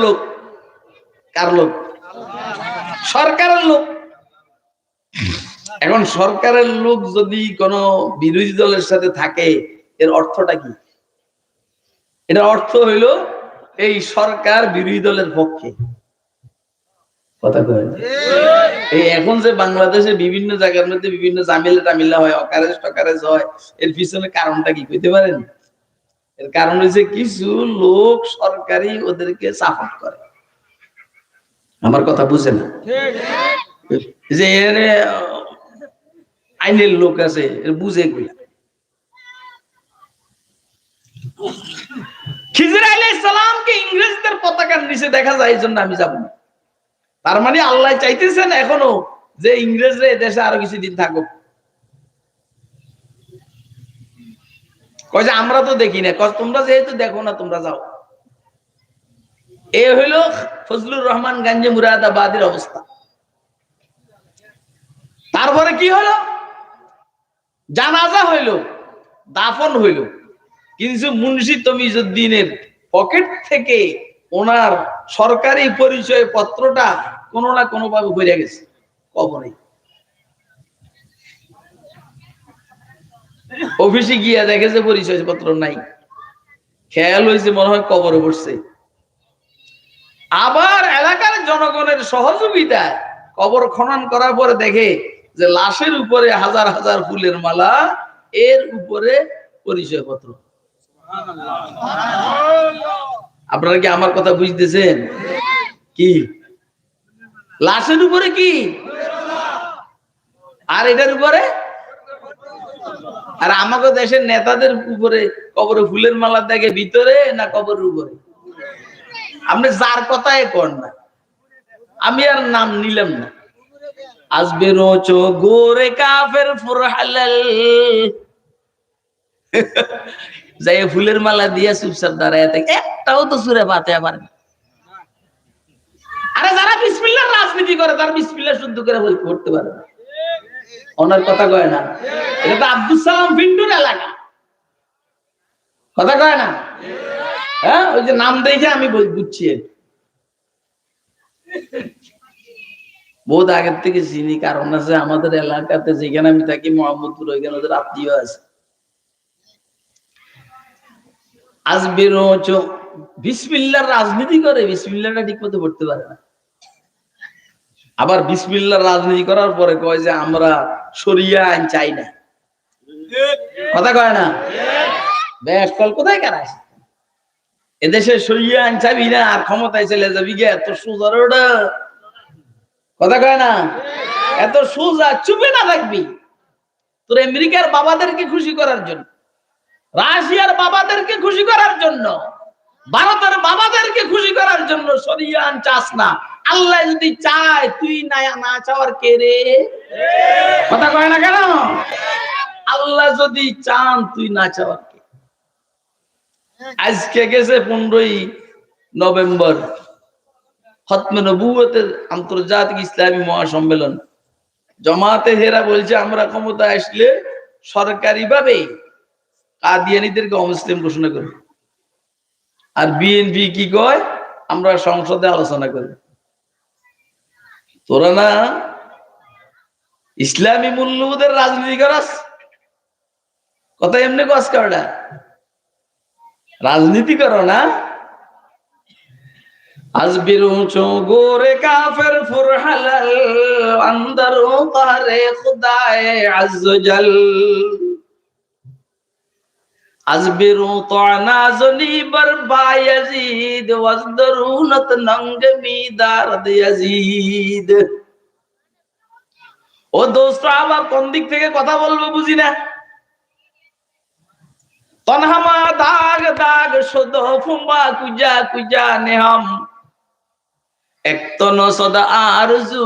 লোক? কার লোক? সরকারের লোক। এখন সরকারের লোক যদি কোন বিরোধী দলের সাথে থাকে, এর অর্থটা কি? এটা অর্থ হইল, এই সরকার বিরোধী দলের পক্ষে। কথা কয় এই এখন যে বাংলাদেশে বিভিন্ন জায়গার মধ্যে বিভিন্ন জামিলা টামিলা হয় অকারেজ টকারেজ হয়, এর পিছনে কারণটা কি? কইতে পারেন? এর কারণ হচ্ছে কিছু লোক সরকারি ওদেরকে সাপোর্ট করে। আমার কথা বুঝে না যে এর আইনের লোক আছে, এর বুঝে গুলা খিজির আলাইহিস ইংরেজদের পতাকার নিচে দেখা যায় এই জন্য আমি যাব না। তার মানে আল্লাহ চাইতেছেন এখনও যে ইংরেজরা দেশে আরও কিছুদিন থাকুক। কয় যে, আমরা তো দেখি না কয়, তোমরা যেহেতু দেখো না, তোমরা যাও। এ হইল ফজলুর রহমান গাঞ্জে মুরাদাবাদের অবস্থা। তারপরে কি হলো? জানাজা হইল, দাফন হইল। কিন্তু মুন্সি তমিজুদ্দিনের পকেট থেকে ওনার সরকারি পরিচয় পত্রটা কোনো না কোনো ভাবে বেরিয়ে গেছে কবরে অফিসে গিয়া দেখে যে পরিচয় পত্র নাই। খেয়াল হয়েছে মনে হয় কবরে পড়ছে। আবার এলাকার জনগণের সহযোগিতায় কবর খনন করার পরে দেখে যে লাশের উপরে হাজার হাজার ফুলের মালা, এর উপরে পরিচয় পত্র আপনারা কি আমার কথা বুঝতেছেন? কি? লাশের উপরে কি? আর এটার উপরে? আর আমাকে দেশের নেতাদের উপরে কবরে ফুলের মালা দেখে ভিতরে না কবরের উপরে? আপনি যার কথাই কর না। আমি আর নাম নিলাম না। আসবে রোচো গোরে কাফের ফুরহালাল। যাই ফুলের মালা দিয়ে চুপচাপ দাঁড়ায় থাকে। একটাও তো সুরে পাতে পারে না। আরে যারা বিসমিল্লাহ রাজনীতি করে, তার বিসমিল্লাহ শুদ্ধ করে পড়তে পারে না। ওনার কথা কয় না। এটা তো আব্দুল সালাম পিন্টুর এলাকা। কথা কয় না? হ্যাঁ ওই যে নাম দেখে আমি বুঝছি বহুত আগের থেকে চিনি, কারণ আছে আমাদের এলাকাতে যেখানে আমি থাকি, মোহাম্মদপুর, ওইখানে ওদের আত্মীয় আছে। আজ বেরোচ বিসমিল্লার রাজনীতি করে, বিসমিল্লাটা ঠিক মতো পড়তে পারে না। আবার বিসমিল্লার রাজনীতি করার পরে কয় যে আমরা সরিয়া আইন চাই না। কথা কয় না? বেশ কল কোথায় কার এদেশে সরিয়া আইন চাবি না, আর ক্ষমতায় চলে যাবি গে, এত সুজার ওটা কথা কয় না? এত সোজা, চুপে না থাকবি। তোর আমেরিকার বাবাদেরকে খুশি করার জন্য, রাশিয়ার বাবাদেরকে খুশি করার জন্য, ভারতের বাবাদেরকে খুশি করার জন্য সরিয়ান চাস না। আল্লাহ যদি চায়, তুই না না চাওয়ার কে রে? কথা কয় না কেন? আল্লাহ যদি চান, তুই না চাওয়ার কে? আজকে গেছে পনেরোই নভেম্বর। খতমে নবুয়তের আন্তর্জাতিক ইসলামী মহাসম্মেলন। জমাতে হেরা বলছে, আমরা ক্ষমতা আসলে সরকারি ভাবে কাদিয়ানিদেরকে অমুসলিম ঘোষণা করি আর বিএনপি কি কয়? আমরা সংসদে আলোচনা করি তোরা না ইসলামী মূল্যবোধের রাজনীতি করাস? কথা এমনি কস কারটা রাজনীতি করো না। আজ বিরুচো গোরে কাফের ফুরহালাল, আন্দারো কারে খুদায়ে আজ্জাল তানা কোন দিক থেকে কথা বলব বুঝি না? তনহামা দাগ দাগ সদ ফুম্বা কুজা কুজা নেহাম। একতন সদা আরজু,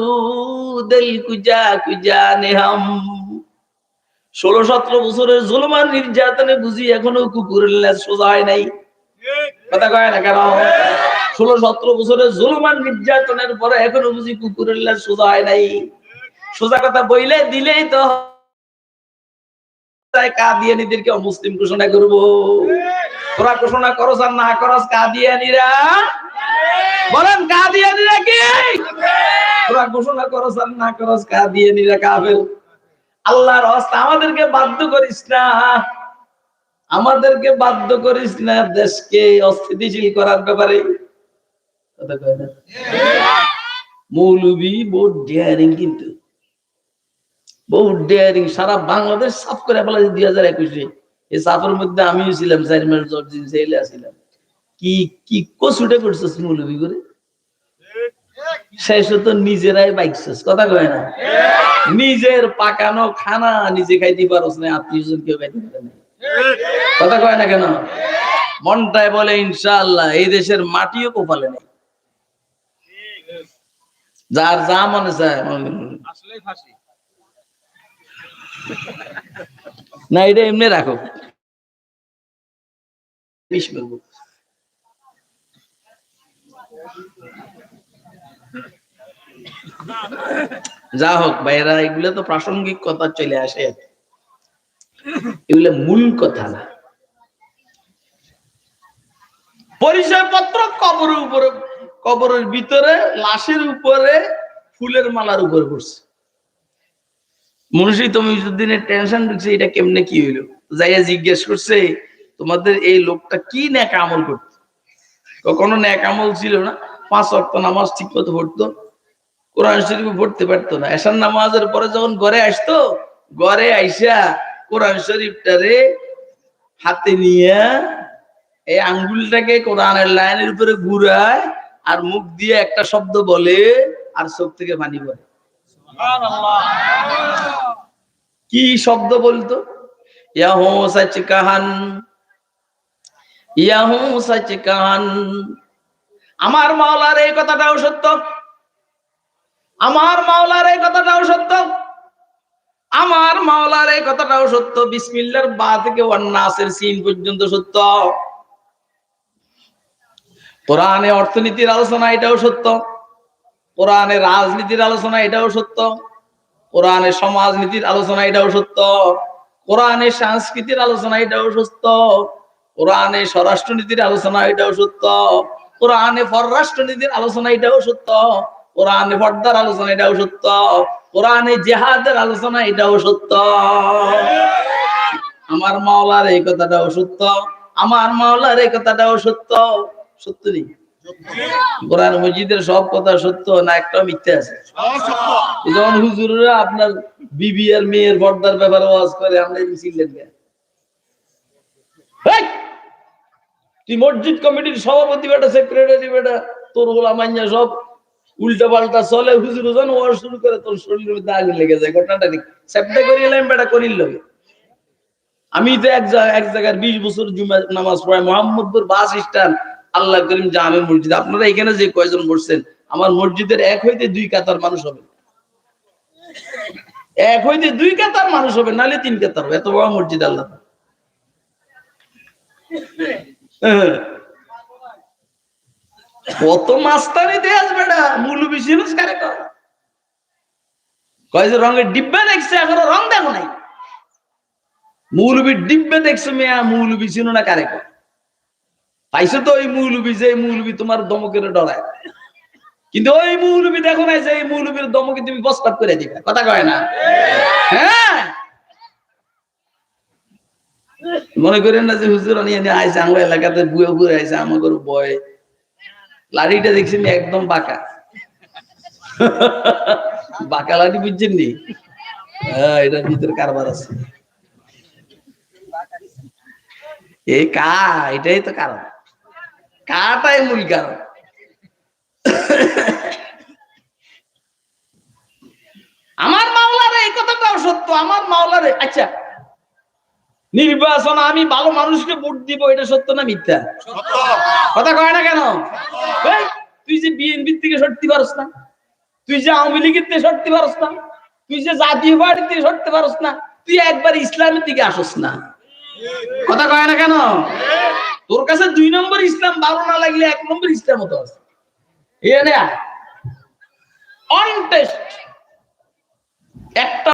দিল কুজা কুজা নেহাম। ষোলো সতেরো বছরের জুলমান নির্যাতনে বুঝি এখনও কুকুরের লেজ সোজা হয় নাই। কথা কয় না কেন? ষোলো সতেরো বছরের জুলমান নির্যাতনের পরে এখনও বুঝি কুকুরের লেজ সোজা হয় নাই। সোজা কথা বইলে দিলেই তো কাদিয়ানিদেরকে অমুসলিম ঘোষণা করব। তোরা ঘোষণা করস আর না করস কাদিয়ানিরা? বলেন কাদিয়ানিরা কি? তোরা ঘোষণা করস আর না করস কাদিয়ানিরা কাফের। আল্লাহর হস্তে আমাদেরকে বাধ্য করিস না। আমাদেরকে বাধ্য করিস না দেশকে অস্থিতিশীল করার ব্যাপারে। মৌলবী বহু ডেয়ারিং কিন্তু। বহু ডেয়ারিং সারা বাংলাদেশ সাফ করে ফেলা দুই হাজার একুশে। এই সাফের মধ্যে আমিও ছিলাম চারমার জর্জিন সেলে আসছিলাম কি কি কসুটে করছিস মৌলবী করে? শেষ তো নিজেরাই বাইকছিস কথা কয় না? নিজের পাকানো খানা নিজে খাইতে পারস না আত্মীয় জন কেউ খাইতে পারে না কথা কয় না কেন? মনটায় বলে ইনশাআল্লাহ এই দেশের মাটিও কোপালে নেই। যার যা মনে চায় না এটা এমনি রাখো। বিষ যা হোক ভাইরা এগুলো তো প্রাসঙ্গিক কথা চলে আসে। এগুলো মূল কথা না। পরিচয় পত্র কবরের উপরে, কবরের ভিতরে, লাশের উপরে, ফুলের মালার উপরে পড়ছে। মনুষ্য তুমি দিনের টেনশন ঢুকছে, এটা কেমনে কি হইল? যাইয়া জিজ্ঞেস করছে, তোমাদের এই লোকটা কি ন্যাক আমল করতো? কখনো ন্যাক আমল ছিল না। পাঁচ অক্ট নামাজ ঠিক মতো পড়তো। কোরআন শরীফ পড়তে পারতো না। এসার নামাজের পরে যখন ঘরে আসতো, ঘরে আইসা কোরআন শরীফটারে হাতে নিয়ে এই আঙ্গুলটাকে কোরআনের লাইনের উপরে ঘুরায় আর মুখ দিয়ে একটা শব্দ বলে আর চোখ থেকে পানি পড়ে। কি শব্দ বলতো? ইয়াহু সচ কাহান, ইয়াহু সচ কাহান। আমার মাওলার এই কথাটাও সত্য। আমার মাওলার এই কথাটাও সত্য। আমার মাওলার এই কথাটাও সত্য। বিসমিল্লার বা থেকে ওয়ান্নাসের সিন পর্যন্ত সত্য। কোরআনে অর্থনীতির আলোচনা এটাও সত্য। কোরআনে রাজনীতির আলোচনা এটাও সত্য। কোরআনে সমাজনীতির আলোচনা এটাও সত্য। কোরআনে সংস্কৃতির আলোচনা এটাও সত্য। কোরআনে স্বরাষ্ট্রনীতির আলোচনা এটাও সত্য। কোরআনে পররাষ্ট্রনীতির আলোচনা এটাও সত্য। কোরআনে পর্দার আলোচনা, এটাও সত্য। কোরআনে জেহাদের আলোচনা, এটাও সত্য। আমার মাওলার এই কথাটাও সত্য। আমার মাওলার এই কথাটাও সত্য। সত্য নেই? কোরআন মসজিদের সব কথা সত্য না একটা মিথ্যে আছে? যখন হুজুররা আপনার বিবি আর মেয়ের পর্দার ব্যাপারে ওয়াজ করে, আমরা মিছিলেন তুই মসজিদ কমিটির সভাপতি বেটা সেক্রেটারি বেটা, তোর গোলা মাইয়া সব উল্টা পাল্টা চলে, হুজুর যখন ওয়াজ শুরু করে, তোর শরীরের মধ্যে আগুন লেগে যায়, ঘটনাটা দেখ সেপটা করিয়ে এলাম, বেটা করিল আমি তো এক এক জায়গার বিশ বছর জুমা নামাজ পড়াই মোহাম্মদপুর বাস স্ট্যান্ড, আল্লাহ করিম জামে মসজিদ। আপনারা এখানে যে কয়জন বসছেন, আমার মসজিদের এক হইতে দুই কাতার মানুষ হবে। এক হইতে দুই কাতার মানুষ হবে নালে তিন কাতার হবে। এত বড় মসজিদ আল্লাহ। হ্যাঁ। কত মাস্তানি দেয়াস বেটা মূল বিশিনুস কারে কর কয় যে রঙের ডিব্বা দেখছে, এখনও রং দেখো নাই। মৌলবীর ডিব্বে দেখছ মেয়া, মৌলবী ছিল না কারে পাইছো তো ওই মৌলবী, যে মৌলবী তোমার দমকের ডরায়। কিন্তু ওই মৌলবী দেখো না যে এই মৌলবীর দমকে তুমি বস্তাপ করে দিবে। কথা কয় না? হ্যাঁ। মনে করেন না যে হুজুর নিয়ে নিয়ে আইসে আমার এলাকাতে বুয়ে বুয়ে আইসে আমাকে বয় লাঠিটা দেখছি আমি একদম বাঁকা। বাঁকা লাড়ি বুঝছেন নি? হ্যাঁ এটার ভিতরে কারবার আছে। এই কা, এটাই তো কারণ। কাটাই মূল কারণ। আমার মাওলারে এই কথাটাও সত্য, আমার মাওলারে আচ্ছা নির্বাচন আমি ভালো মানুষকে ভোট দিব এটা সত্য না মিথ্যা? কথা কয় না কেন? তুই যে বিএনপির থেকে সরতে পারস না তুই যে আওয়ামী লীগের থেকে সরতে পারস না তুই যে জাতীয় পার্টির থেকে সরতে পারস না তুই একবার ইসলামের দিকে আসস না। কথা কয় না কেন? তোর কাছে দুই নম্বর ইসলাম ভালো না লাগলে এক নম্বর ইসলাম হতো আছে একটা